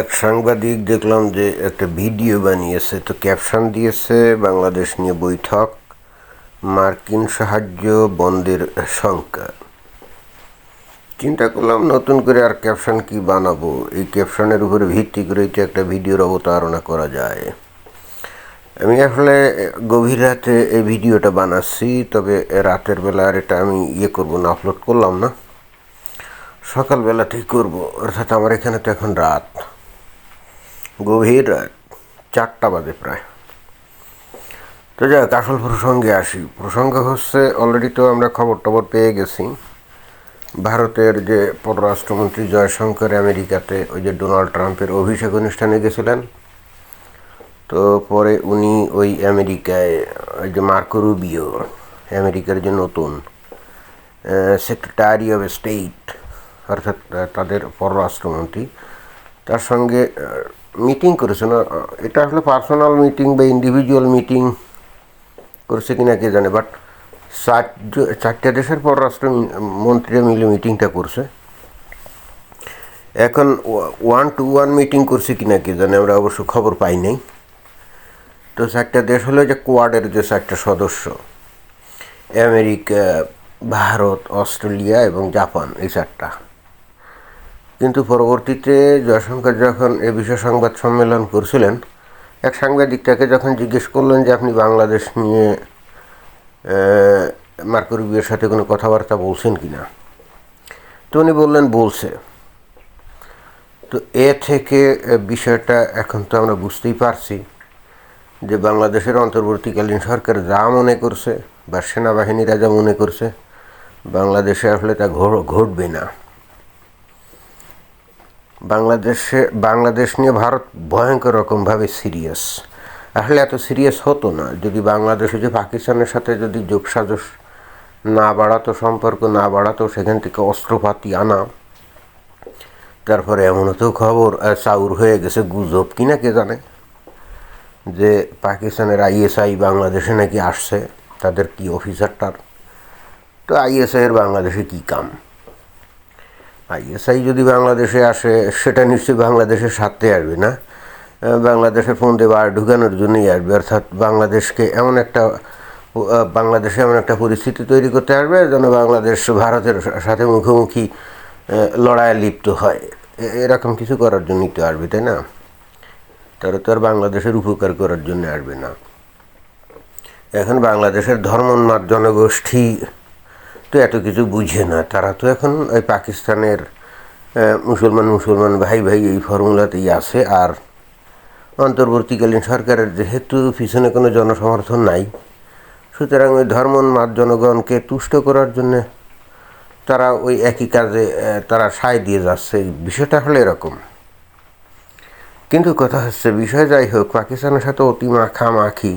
এক সাংবাদিক দেখলাম যে একটা ভিডিও বানিয়েছে, তো ক্যাপশন দিয়েছে, বাংলাদেশ নিয়ে বৈঠক, মার্কিন সাহায্য, বন্ধের শঙ্কা। চিন্তা করলাম, নতুন করে আর ক্যাপশন কি বানাবো? এই ক্যাপশনের উপরে ভিত্তি করেই তো একটা ভিডিওর অবতারণা করা যায়। আমি আসলে গভীর রাতে এই ভিডিওটা বানাচ্ছি, তবে রাতের বেলা আর এটা আমি ইয়ে করব না আপলোড করলাম না। সকালবেলাতেই করব, অর্থাৎ আমার এখানে তো এখন রাত। গভীর রাত, চারটা বাজে প্রায়। তো যাই হোক, আসল প্রসঙ্গে আসি। প্রসঙ্গ হচ্ছে অলরেডি তো আমরা খবর টবর পেয়ে গেছি, ভারতের যে পররাষ্ট্রমন্ত্রী জয়শঙ্কর আমেরিকাতে ওই যে ডোনাল্ড ট্রাম্পের অভিষেক অনুষ্ঠানে গেছিলেন, তো পরে উনি ওই আমেরিকায়, ওই যে মার্কো রুবিও, আমেরিকার যে নতুন সেক্রেটারি অফ স্টেট, অর্থাৎ তাদের পররাষ্ট্রমন্ত্রী তার সঙ্গে মিটিং করেছে না এটা আসলে পার্সোনাল মিটিং বা ইন্ডিভিজুয়াল মিটিং করেছে কিনা কে জানে বাট চার চারটা দেশের পররাষ্ট্র মন্ত্রীরা মিলে মিটিংটা করছে। এখন ওয়ান টু ওয়ান মিটিং করছে কিনা কে জানে, আমরা অবশ্য খবর পাই নাই। তো চারটা দেশ হলো যে কোয়াডের যে চারটা সদস্য, আমেরিকা, ভারত, অস্ট্রেলিয়া এবং জাপান, এই চারটা। কিন্তু পরবর্তীতে জয়শঙ্কর যখন এ বিষয়ে সংবাদ সম্মেলন করছিলেন, এক সাংবাদিক তাকে যখন জিজ্ঞেস করলেন যে আপনি বাংলাদেশ নিয়ে মার্কো রুবিওর সাথে কোনো কথাবার্তা বলছেন কি না তো উনি বললেন, বলছে। তো এ থেকে বিষয়টা এখন তো আমরা বুঝতেই পারছি যে বাংলাদেশের অন্তর্বর্তীকালীন সরকার যা মনে করছে, বা সেনাবাহিনীরা যা মনে করছে, বাংলাদেশে আসলে তা ঘটবে না। বাংলাদেশে, বাংলাদেশ নিয়ে ভারত ভয়ঙ্কর রকমভাবে সিরিয়াস আসলে এত সিরিয়াস হতো না। যদি বাংলাদেশে যে পাকিস্তানের সাথে যদি যোগসাজস না বাড়াতো, সম্পর্ক না বাড়াতো, সেখান থেকে অস্ত্রপাতি আনা। তারপরে এমনও তো খবর চাউর হয়ে গেছে গুজব কিনা কে জানে? যে পাকিস্তানের আইএসআই বাংলাদেশে নাকি আসছে, তাদের কি অফিসারটার তো আইএসআইয়ের বাংলাদেশে কি কাম? আইএসআই যদি বাংলাদেশে আসে, সেটা নিশ্চয়ই বাংলাদেশের স্বার্থে আসবে না। বাংলাদেশের ফোন বার ঢুকানোর জন্যই আসবে। অর্থাৎ বাংলাদেশকে এমন একটা বাংলাদেশে এমন একটা পরিস্থিতি তৈরি করতে আসবে যেন বাংলাদেশ ভারতের সাথে মুখোমুখি লড়াইয়ে লিপ্ত হয়। এরকম কিছু করার জন্যই তো আসবে, তাই না? তারা তো আর বাংলাদেশের উপকার করার জন্য আসবে না। এখন বাংলাদেশের ধর্মোন্মাদ জনগোষ্ঠী তো এত কিছু বুঝে না। তারা তো এখন ওই পাকিস্তানের মুসলমান মুসলমান ভাই ভাই এই ফর্মুলাতেই আছে। আর অন্তর্বর্তীকালীন সরকারের যেহেতু পিছনে কোনো জনসমর্থন নাই, সুতরাং ওই ধর্মোন্মাদ জনগণকে তুষ্ট করার জন্যে তারা ওই একই কাজে তারা সায় দিয়ে যাচ্ছে। বিষয়টা হলো এরকম। কিন্তু কথা হচ্ছে, বিষয় যাই হোক, পাকিস্তানের সাথে অতি মাখামাখি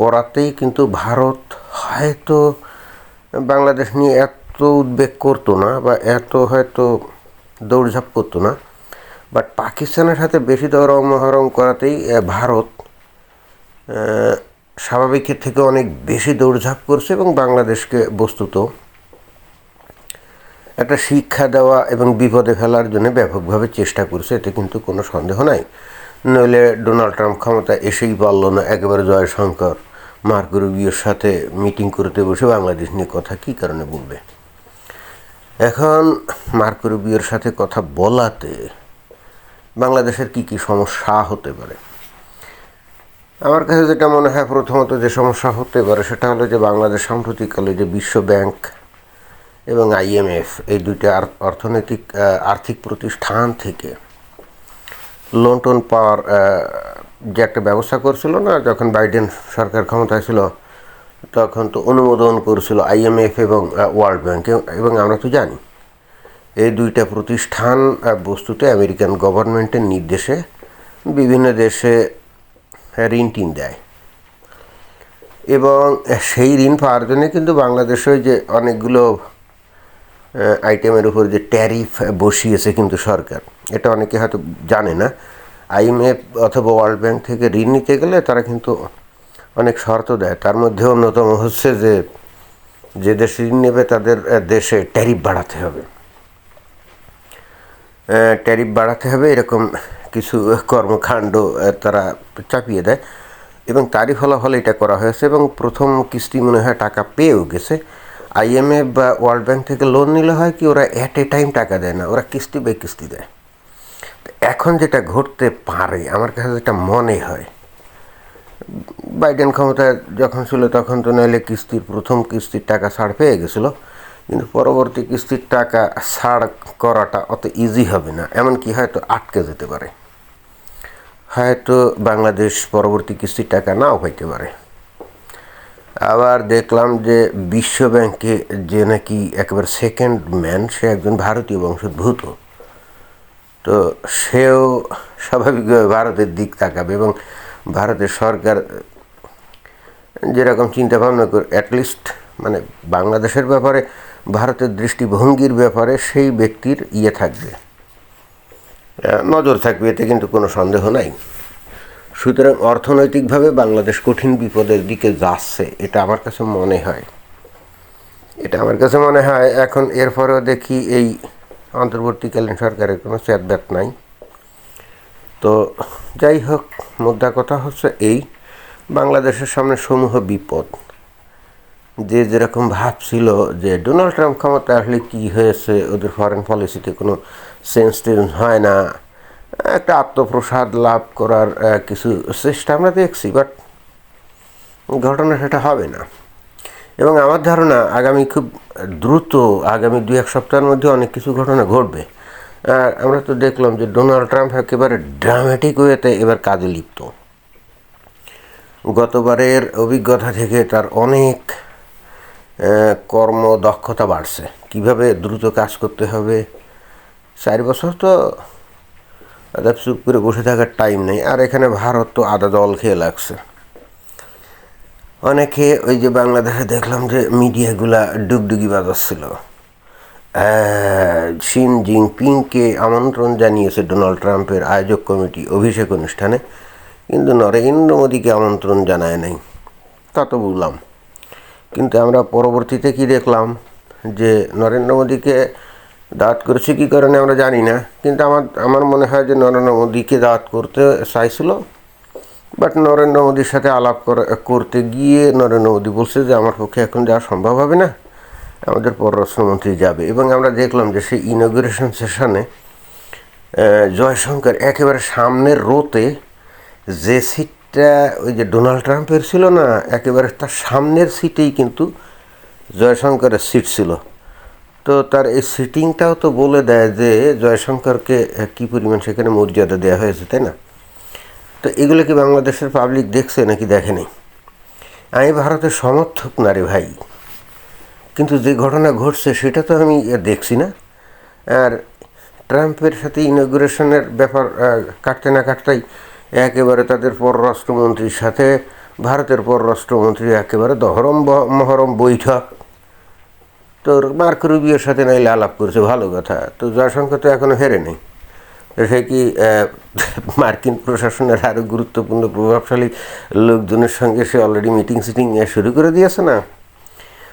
করাতেই কিন্তু ভারত হয়তো বাংলাদেশ নিয়ে এত উদ্বেগ করতো না বা এত হয়তো দৌড়ঝাঁপ করতো না বাট পাকিস্তানের সাথে বেশি দরম মহরম করাতেই ভারত স্বাভাবিকের থেকে অনেক বেশি দৌড়ঝাঁপ করছে এবং বাংলাদেশকে বস্তুত একটা শিক্ষা দেওয়া এবং বিপদে ফেলার জন্য ব্যাপকভাবে চেষ্টা করছে, এতে কিন্তু কোনো সন্দেহ নাই। নইলে ডোনাল্ড ট্রাম্প ক্ষমতা এসেই পারল না, একেবারে জয়শঙ্কর। মার্ক রুবিওর সাথে মিটিং করতে বসে বাংলাদেশ নিয়ে কথা কী কারণে বলবে? এখন মার্ক রুবিওর সাথে কথা বলাতে বাংলাদেশের কি কি সমস্যা হতে পারে? আমার কাছে যেটা মনে হয় প্রথমত যে সমস্যা হতে পারে সেটা হলো যে বাংলাদেশ সাম্প্রতিককালে যে বিশ্ব ব্যাংক এবং আইএমএফ এই দুইটা অর্থনৈতিক আর্থিক প্রতিষ্ঠান থেকে লোন টোন পাওয়ার যে একটা ব্যবস্থা করছিল না, যখন বাইডেন সরকার ক্ষমতায় ছিল, তখন তো অনুমোদন করছিল আইএমএফ এবং ওয়ার্ল্ড ব্যাংক এবং আমরা তো জানি। এই দুইটা প্রতিষ্ঠান বস্তুতে আমেরিকান গভর্নমেন্টের নির্দেশে বিভিন্ন দেশে ঋণ টিন দেয়। এবং সেই ঋণ পাওয়ার জন্য কিন্তু বাংলাদেশে যে অনেকগুলো আইটেমের উপর যে ট্যারিফ বসিয়েছে কিন্তু সরকার। এটা অনেকে হয়তো জানে না। আইএমএফ অথবা ওয়ার্ল্ড ব্যাংক থেকে ঋণ নিতে গেলে তারা কিন্তু অনেক শর্ত দেয়। তার মধ্যে অন্যতম হচ্ছে যে যে দেশ ঋণ নেবে তাদের দেশে ট্যারিফ বাড়াতে হবে। ট্যারিফ বাড়াতে হবে এরকম কিছু কর্মকাণ্ড তারা চাপিয়ে দেয়। এবং তারই ফলাফলে এটা করা হয়েছে এবং প্রথম কিস্তি মনে হয় টাকা পেয়েও গেছে। আইএমএফ বা ওয়ার্ল্ড ব্যাংক থেকে লোন নিলে হয় কি ওরা অ্যাট এ টাইম টাকা দেয় না, ওরা কিস্তি বাই কিস্তি দেয়। এখন যেটা ঘটতে পারে, আমার কাছে যেটা মনে হয়, বাইডেন ক্ষমতায় যখন ছিল তখন তো নইলে কিস্তির প্রথম কিস্তির টাকা ছাড় পেয়ে গেছিল, কিন্তু পরবর্তী কিস্তির টাকা ছাড় করাটা অত ইজি হবে না, এমনকি হয়তো আটকে যেতে পারে। হয়তো বাংলাদেশ পরবর্তী কিস্তির টাকা নাও পাইতে পারে। আবার দেখলাম যে বিশ্ব ব্যাংকে যে নাকি একেবারে সেকেন্ড ম্যান সে একজন ভারতীয় বংশোদ্ভূত। তো সেও স্বাভাবিকভাবে ভারতের দিক তাকাবে এবং ভারতের সরকার যেরকম চিন্তা ভাবনা করে অ্যাটলিস্ট মানে বাংলাদেশের ব্যাপারে, ভারতের দৃষ্টিভঙ্গির ব্যাপারে সেই ব্যক্তির ইয়ে থাকবে। নজর থাকবে, এতে কিন্তু কোনো সন্দেহ নাই। সুতরাং অর্থনৈতিকভাবে বাংলাদেশ কঠিন বিপদের দিকে যাচ্ছে, এটা আমার কাছে মনে হয়। এটা আমার কাছে মনে হয়, এখন এরপরেও দেখি এই অন্তর্বর্তীকালীন সরকারের কোনো চ্যাতব্যাত নাই। তো যাই হোক, মুদ্রা কথা হচ্ছে এই, বাংলাদেশের সামনে সমূহ বিপদ। যে যেরকম ভাবছিল যে ডোনাল্ড ট্রাম্প ক্ষমতা আসলে কী হয়েছে, ওদের ফরেন পলিসিতে কোনো সেন্স টেন্স হয় না। একটা আত্মপ্রসাদ লাভ করার কিছু চেষ্টা আমরা দেখছি বাট ঘটনা সেটা হবে না। এবং আমার ধারণা আগামী খুব দ্রুত, আগামী দু এক সপ্তাহের মধ্যে অনেক কিছু ঘটনা ঘটবে। আর আমরা তো দেখলাম যে ডোনাল্ড ট্রাম্প একেবারে ড্রামেটিক ওয়েতে এবার কাজে লিপ্ত। গতবারের অভিজ্ঞতা থেকে তার অনেক কর্মদক্ষতা বাড়ছে। কীভাবে দ্রুত কাজ করতে হবে? চার বছর তো চুপ করে বসে থাকার টাইম নেই। আর এখানে ভারত তো আদা দল খেয়ে লাগছে। অনেকে ওই যে বাংলাদেশে দেখলাম যে মিডিয়াগুলা ডুগডুগি বাজাচ্ছিল। শিন জিনপিংকে আমন্ত্রণ জানিয়েছে ডোনাল্ড ট্রাম্পের আয়োজক কমিটি অভিষেক অনুষ্ঠানে, কিন্তু নরেন্দ্র মোদীকে আমন্ত্রণ জানায় নাই। তা তো বুঝলাম। কিন্তু আমরা পরবর্তীতে কি দেখলাম? যে নরেন্দ্র মোদীকে দাঁত করেছে কী কারণে আমরা জানি না, কিন্তু আমার আমার মনে হয় যে নরেন্দ্র মোদীকে দাঁত করতে চাইছিল বাট নরেন্দ্র মোদীর সাথে আলাপ করা- করতে গিয়ে নরেন্দ্র মোদী বলছে যে, আমার পক্ষে এখন যাওয়া সম্ভব হবে না। আমাদের পররাষ্ট্রমন্ত্রী যাবে। এবং আমরা দেখলাম যে, সেই ইনগ্রেশন সেশনে জয়শঙ্কর একেবারে সামনের রোতে যে সিটটা, ওই যে ডোনাল্ড ট্রাম্পের ছিল না, একেবারে তার সামনের সিটেই কিন্তু জয়শঙ্করের সিট ছিল। তো তার এই সিটিংটাও তো বলে দেয় যে, জয়শঙ্করকে কী পরিমাণ সেখানে মর্যাদা দেওয়া হয়েছে, তাই না? তো এগুলো কি বাংলাদেশের পাবলিক দেখছে নাকি দেখেনি? আমি ভারতের সমর্থক না রে ভাই। কিন্তু যে ঘটনা ঘটছে সেটা তো আমি দেখছি না। আর ট্রাম্পের সাথে ইনগ্রেশনের ব্যাপার কাটতে না কাটতেই একেবারে তাদের পররাষ্ট্রমন্ত্রীর সাথে, ভারতের পররাষ্ট্রমন্ত্রী একেবারে দহরম মহরম বৈঠক তোর মার্ক রুবিওর সাথে নাইলে আলাপ করছে, ভালো কথা। তো জয়শঙ্কর তো এখনও হেরে নেই তো সে কি মার্কিন প্রশাসনের আরও গুরুত্বপূর্ণ প্রভাবশালী লোকজনের সঙ্গে সে অলরেডি মিটিং সিটিং শুরু করে দিয়েছে না?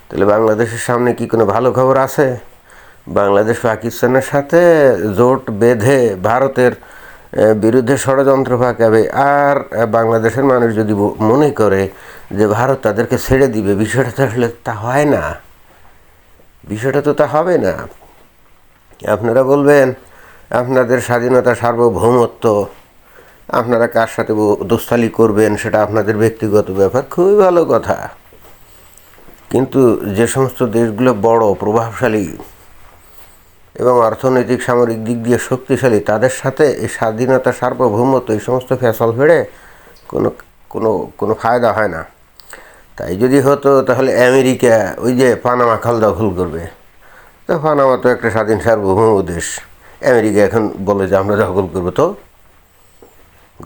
তাহলে বাংলাদেশের সামনে কি কোনো ভালো খবর আছে? বাংলাদেশ পাকিস্তানের সাথে জোট বেঁধে ভারতের বিরুদ্ধে ষড়যন্ত্র পাকাবে আর বাংলাদেশের মানুষ যদি মনে করে যে ভারত তাদেরকে ছেড়ে দিবে, বিষয়টা তো আসলে তা হয় না। বিষয়টা তো তা হবে না। আপনারা বলবেন আপনাদের স্বাধীনতা সার্বভৌমত্ব, আপনারা কার সাথে দোস্তালি করবেন সেটা আপনাদের ব্যক্তিগত ব্যাপার, খুবই ভালো কথা। কিন্তু যে সমস্ত দেশগুলো বড়, প্রভাবশালী এবং অর্থনৈতিক, সামরিক দিক দিয়ে শক্তিশালী, তাদের সাথে এই স্বাধীনতা, সার্বভৌমত্ব, এই সমস্ত ফ্যাসল ফেড়ে কোনো কোনো কোনো ফায়দা হয় না। তাই যদি হতো তাহলে আমেরিকা, ওই যে পানামা খাল দখল করবে। তো পানামা তো একটা স্বাধীন সার্বভৌম দেশ। আমেরিকা এখন বলে যে আমরা দখল করব, তো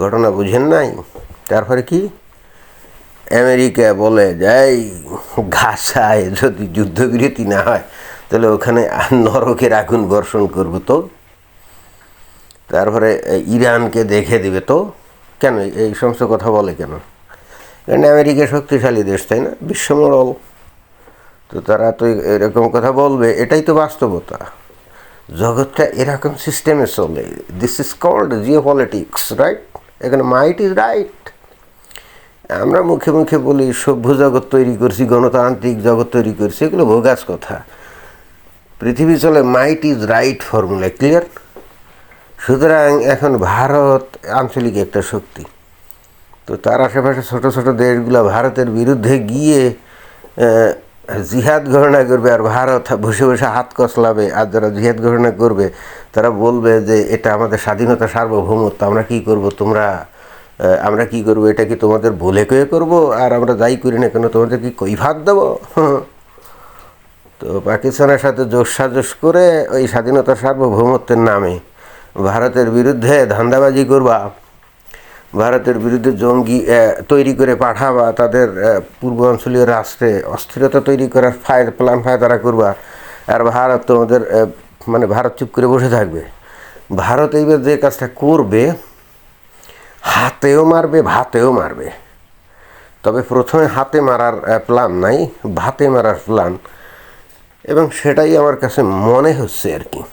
ঘটনা বুঝেন নাই? তারপরে কি? আমেরিকা বলে যাই ঘাসায় যদি যুদ্ধবিরতি না হয়, তাহলে ওখানে নরকের আগুন বর্ষণ করব, তো? তারপরে ইরানকে দেখে দিবে, তো? কেন এই সমস্ত কথা বলে কেন? কারণ আমেরিকা শক্তিশালী দেশ, তাই না? বিশ্বমোড়ল তো তারা তো এরকম কথা বলবে, এটাই তো বাস্তবতা। জগৎটা এরকম সিস্টেমে চলে। This is called geopolitics right এখানে মাইট ইজ রাইট আমরা মুখে মুখে বলি, সভ্য জগৎ তৈরি করছি, গণতান্ত্রিক জগৎ তৈরি করছি, এগুলো ভোগাস কথা। পৃথিবী চলে might is right formula clear সুতরাং এখন ভারত আঞ্চলিক একটা শক্তি। তো তার আশেপাশে ছোট ছোট দেশগুলো ভারতের বিরুদ্ধে গিয়ে জিহাদ ঘোষণা করবে আর ভারত বসে বসে হাত কসলাবে আর যারা জিহাদ ঘোষণা করবে, তারা বলবে যে এটা আমাদের স্বাধীনতা সার্বভৌমত্ব, আমরা কি করব তোমরা আমরা কি করব, এটা কি তোমাদের বলে কয়ে করব আর আমরা যাই করি না কেন, তোমাদের কি কৈভাত দেবো? তো পাকিস্তানের সাথে জোশ সাজস করে ওই স্বাধীনতা সার্বভৌমত্বের নামে ভারতের বিরুদ্ধে ধান্দাবাজি করবা। ভারতের বিরুদ্ধে জঙ্গি তৈরি করে পাঠাবা, তাদের পূর্বাঞ্চলীয় রাষ্ট্রে অস্থিরতা তৈরি করার ফায় প্ল্যান ফায় তারা করবা। আর ভারত তোমাদের মানে ভারত চুপ করে বসে থাকবে। ভারত এইবার যে কাজটা করবে, হাতেও মারবে, ভাতেও মারবে। তবে প্রথমে হাতে মারার প্ল্যান নাই, ভাতে মারার প্ল্যান। এবং সেটাই আমার কাছে মনে হচ্ছে আর কি।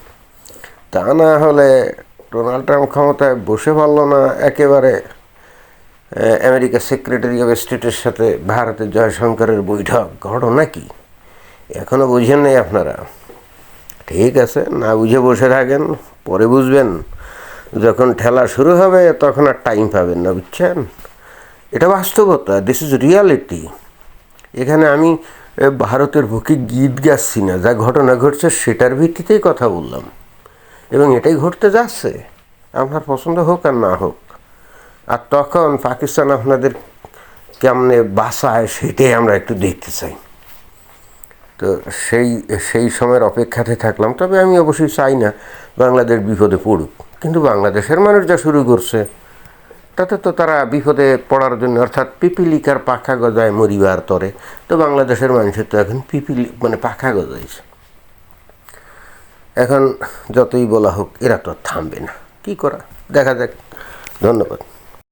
তা না হলে ডোনাল্ড ট্রাম্প ক্ষমতায় বসে পারল না একেবারে আহ, আমেরিকার সেক্রেটারি অফ স্টেটের সাথে ভারতের জয়শঙ্করের বৈঠক ঘটনা কি এখনও বুঝেন নাই আপনারা। ঠিক আছে না বুঝে বসে থাকেন পরে বুঝবেন। যখন ঠেলা শুরু হবে তখন আর টাইম পাবেন না বুঝছেন? এটা বাস্তবতা দিস ইজ রিয়ালিটি এখানে আমি ভারতের বুকে গীত গাচ্ছি না যা ঘটনা ঘটছে সেটার ভিত্তিতেই কথা বললাম। এবং এটাই ঘটতে যাচ্ছে। আপনার পছন্দ হোক আর না হোক। আর তখন পাকিস্তান আপনাদের কেমনে বাসায় সেটাই আমরা একটু দেখতে চাই। তো সেই সেই সময়ের অপেক্ষাতে থাকলাম। তবে আমি অবশ্যই চাই না বাংলাদেশ বিপদে পড়ুক। কিন্তু বাংলাদেশের মানুষ যা শুরু করছে, তাতে তো তারা বিপদে পড়ার জন্য, অর্থাৎ পিপিলিকার পাখা গজায় মরিবার তরে। তো বাংলাদেশের মানুষের তো এখন পিপিলি মানে পাখা গজাইছে। এখন যতই বলা হোক এরা তো থামবে না। কি করা? দেখা যাক। ধন্যবাদ।